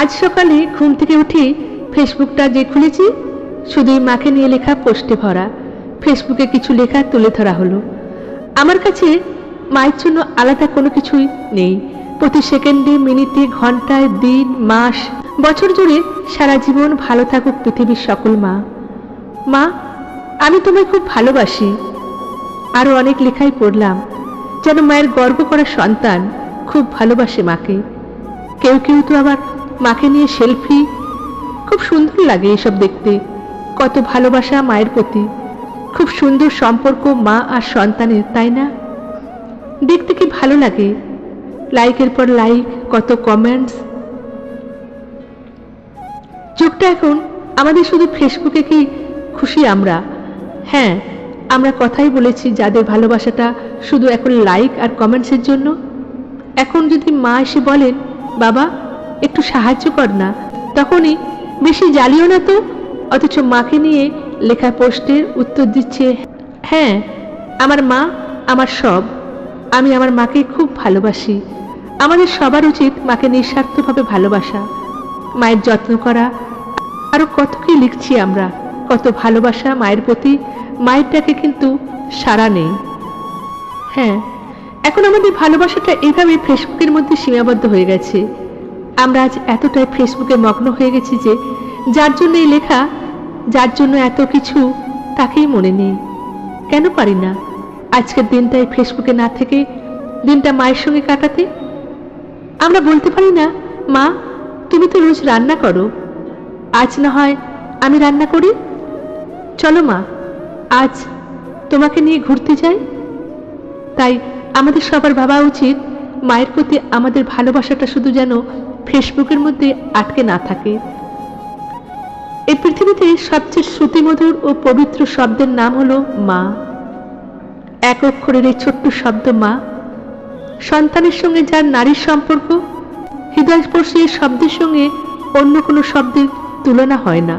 আজ সকালে ঘুম থেকে উঠে ফেসবুকটা যে খুলেছি শুধুই মাকে নিয়ে লেখা পোস্টে ভরা। ফেসবুকে কিছু লেখা তুলে ধরা হলো। আমার কাছে মায়ের জন্য আলাদা কোনো কিছুই নেই। প্রতি সেকেন্ডে, মিনিটে, ঘন্টায়, দিন, মাস, বছর জুড়ে সারা জীবন ভালো থাকুক পৃথিবীর সকল মা। মা, আমি তোমায় খুব ভালোবাসি। আরও অনেক লেখাই পড়লাম, যেন মায়ের গর্ব করা সন্তান খুব ভালোবাসে মাকে। কেউ কেউ তো আবার মাকে নিয়ে সেলফি। খুব সুন্দর লাগে এসব দেখতে। কত ভালোবাসা মায়ের প্রতি। খুব সুন্দর সম্পর্ক মা আর সন্তানের, তাই না? দেখতে কি ভালো লাগে? লাইকের পর লাইক, কত কমেন্টস যুগটা এখন আমাদের শুধু ফেসবুকে কি খুশি আমরা? হ্যাঁ আমরা কথাই বলেছি যাদের ভালোবাসাটা শুধু এখন লাইক আর কমেন্টসের জন্য। এখন যদি মা এসে বলেন, বাবা একটু সাহায্য কর না। তখনই বেশি জ্বালিও না তো, অথচ মাকে নিয়ে লেখা পোস্টের উত্তর দিচ্ছে হ্যাঁ আমার মা আমার সব। আমি আমার মাকে খুব ভালোবাসি। আমাদের সবার উচিত মাকে নিঃস্বার্থভাবে ভালোবাসা। মায়ের যত্ন করা। আরও কত কি লিখছি আমরা। কত ভালোবাসা মায়ের প্রতি। মায়েরটাকে কিন্তু সারা নেই। হ্যাঁ এখন আমাদের ভালোবাসাটা এইভাবে ফেসবুকের মধ্যে সীমাবদ্ধ হয়ে গেছে। আমরা আজ এতটাই ফেসবুকে মগ্ন হয়ে গেছি যে যার জন্য এই লেখা, যার জন্য এত কিছু তাকেই মনে নেই। কেন পারি না? আজকের দিনটাই ফেসবুকে না থেকে দিনটা মায়ের সঙ্গে কাটাতে? আমরা বলতে পারি না, মা, তুমি তো রোজ রান্না করো। আজ না হয় আমি রান্না করি? চলো মা, আজ তোমাকে নিয়ে ঘুরতে যাই। তাই আমাদের সবার ভাবা উচিত, মায়ের প্রতি আমাদের ভালোবাসাটা শুধু যেন ফেসবুকের মধ্যে আটকে না থাকে। এই পৃথিবীতে সবচেয়ে শ্রুতিমধুর ও পবিত্র শব্দের নাম হলো মা। এক অক্ষরের এই ছোট্ট শব্দ মা, সন্তানের সঙ্গে যার নারীর সম্পর্ক, হৃদয়স্পর্শী এই শব্দের সঙ্গে অন্য কোনো শব্দের তুলনা হয় না।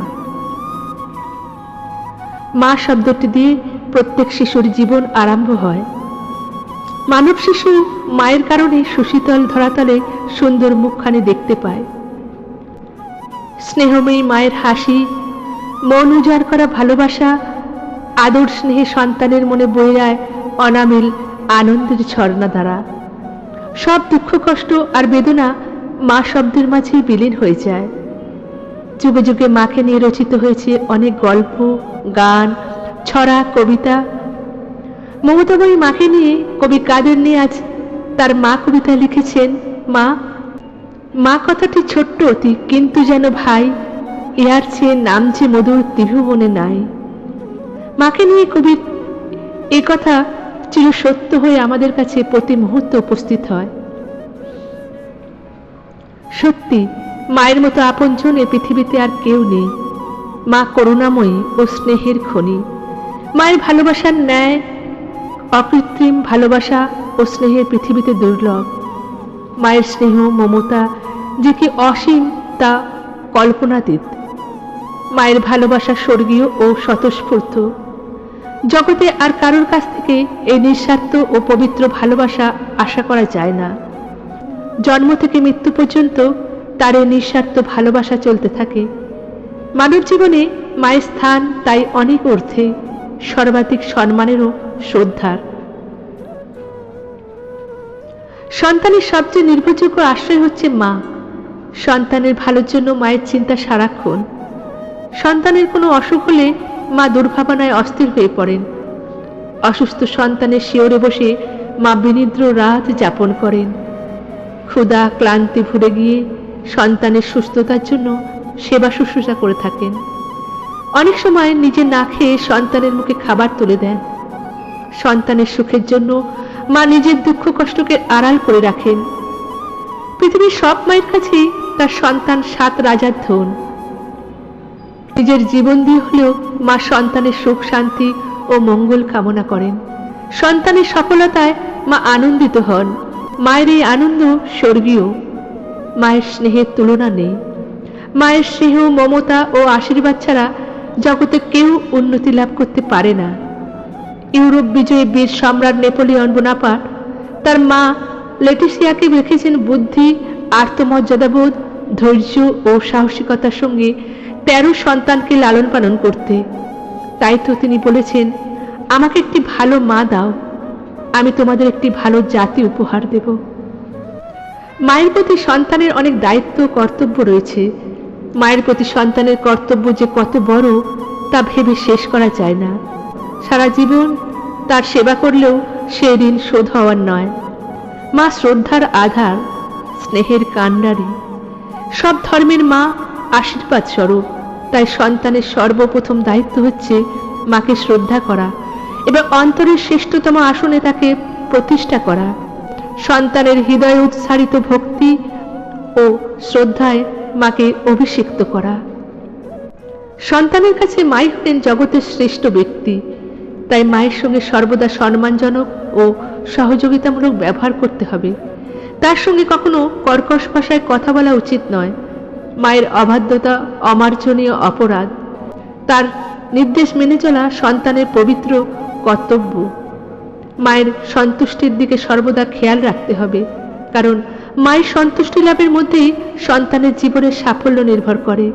মা শব্দটি দিয়ে প্রত্যেক শিশুর জীবন আরম্ভ হয়। মানব শিশু মায়ের কারণে সুশীতল ধরাতলে সুন্দর মুখখানি দেখতে পায়। স্নেহময়ী মায়ের হাসি, মন উজাড় করা ভালোবাসা, আদর স্নেহে সন্তানের মনে বয়ে যায় অনামিল আনন্দের ঝর্ণা দ্বারা। সব দুঃখ, কষ্ট আর বেদনা মা শব্দের মাঝেই বিলীন হয়ে যায়। যুগে যুগে মাকে নিয়ে রচিত হয়েছে অনেক গল্প, গান, ছড়া, কবিতা মমতাবাই মাকে নিয়ে কবি কাদের নিয়ে আজ তার মা কবিতা লিখেছেন, মা মা কথাটি ছোট্ট অতি, কিন্তু যেন ভাই ইহার চেয়ে নাম যে মধুর ত্রিভুবনে নাই। মাকে নিয়ে কবির এ কথা চির সত্য হয়ে আমাদের কাছে প্রতি মুহূর্তে উপস্থিত হয়। সত্যি, মায়ের মতো আপনজন এ পৃথিবীতে আর কেউ নেই। মা করুণাময়ী ও স্নেহের খনি। মায়ের ভালোবাসার ন্যায় অকৃত্রিম ভালোবাসা ও স্নেহের পৃথিবীতে দুর্লভ। মায়ের স্নেহ, মমতা, যে কি অসীম তা কল্পনাতীত। মায়ের ভালোবাসা স্বর্গীয় ও স্বতঃস্ফূর্ত। জগতে আর কারোর কাছ থেকে এই নিঃস্বার্থ ও পবিত্র ভালোবাসা আশা করা যায় না। জন্ম থেকে মৃত্যু পর্যন্ত তার এই নিঃস্বার্থ ভালোবাসা চলতে থাকে। মানব জীবনে মায়ের স্থান তাই অনেক অর্থে সর্বাধিক সম্মানেরও শ্রদ্ধার। সন্তানের সবচেয়ে নির্ভরযোগ্য আশ্রয় হচ্ছে মা। সন্তানের ভালোর জন্য মায়ের চিন্তা সারাক্ষণ। সন্তানের কোনো অসুখ হলে মা দুর্ভাবনায় অস্থির হয়ে পড়েন। অসুস্থ সন্তানের শিওরে বসে মা বিনিদ্র রাত যাপন করেন। ক্ষুধা, ক্লান্তি ভুলে গিয়ে সন্তানের সুস্থতার জন্য সেবা শুশ্রূষা করে থাকেন। অনেক সময় নিজে না খেয়ে সন্তানের মুখে খাবার তুলে দেন। সন্তানের সুখের জন্য মা নিজের দুঃখ কষ্টকে আড়াল করে রাখেন। পৃথিবীর সব মায়ের কাছেই তার সন্তান সাত রাজার ধন। নিজের জীবন দিয়ে হলেও মা সন্তানের সুখ, শান্তি ও মঙ্গল কামনা করেন। সন্তানের সফলতায় মা আনন্দিত হন। মায়ের এই আনন্দ স্বর্গীয়। মায়ের স্নেহের তুলনা নেই। মায়ের স্নেহ, মমতা ও আশীর্বাদ ছাড়া জগতে কেউ উন্নতি লাভ করতে পারে না। ইউরোপ বিজয়ী বীর সম্রাট নেপোলিয়ন বোনাপাট তার মা লেটিসিয়াকে রেখেছেন বুদ্ধি, আত্মমর্যাদাবোধ, ধৈর্য ও সাহসিকতার সঙ্গে তেরো সন্তানকে লালন পালন করতে। তাই তো তিনি বলেছেন, আমাকে একটি ভালো মা দাও, আমি তোমাদের একটি ভালো জাতি উপহার দেব। মায়ের প্রতি সন্তানের অনেক দায়িত্ব কর্তব্য রয়েছে। মায়ের প্রতি সন্তানের কর্তব্য যে কত বড়, তা ভেবে শেষ করা যায় না। সারা জীবন তার সেবা করলেও সে ঋণ শোধ হওয়ার নয়। মা শ্রদ্ধার আধার স্নেহের কান্ডারি সব ধর্মের মা আশীর্বাদ স্বরূপ, তাই সন্তানের সর্বপ্রথম দায়িত্ব হচ্ছে মাকে শ্রদ্ধা করা এবং অন্তরের শ্রেষ্ঠতম আসনে তাকে প্রতিষ্ঠা করা। সন্তানের হৃদয় উৎসারিত ভক্তি ও শ্রদ্ধায় মাকে অভিষিক্ত করা। সন্তানের কাছে মাই হলেন জগতের শ্রেষ্ঠ ব্যক্তি। তাই মায়ের সঙ্গে সর্বদা সম্মানজনক ও সহযোগিতামূলক ব্যবহার করতে হবে। তার সঙ্গে কখনো কর্কশ ভাষায় কথা বলা উচিত নয়। মায়ের অবাধ্যতা, অমার্জনীয় অপরাধ, তার নির্দেশ মেনে চলা সন্তানের পবিত্র কর্তব্য। মায়ের সন্তুষ্টির দিকে সর্বদা খেয়াল রাখতে হবে, কারণ মায়ের সন্তুষ্টি লাভের মধ্যেই সন্তানের জীবনের সাফল্য নির্ভর করে।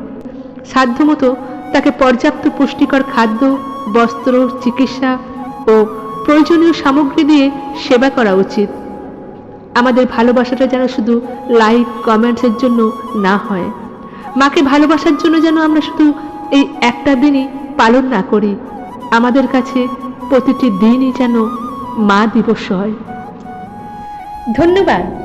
সাধ্যমতো তাকে পর্যাপ্ত পুষ্টিকর খাদ্য, বস্ত্র, চিকিৎসা ও প্রয়োজনীয় সামগ্রী দিয়ে সেবা করা উচিত। আমাদের ভালোবাসাটা যেন শুধু লাইক, কমেন্টসের জন্য না হয়। মাকে ভালোবাসার জন্য যেন আমরা শুধু এই একটা দিনই পালন না করি। আমাদের কাছে প্রতিটি দিনই যেন মা দিবস হয়। ধন্যবাদ।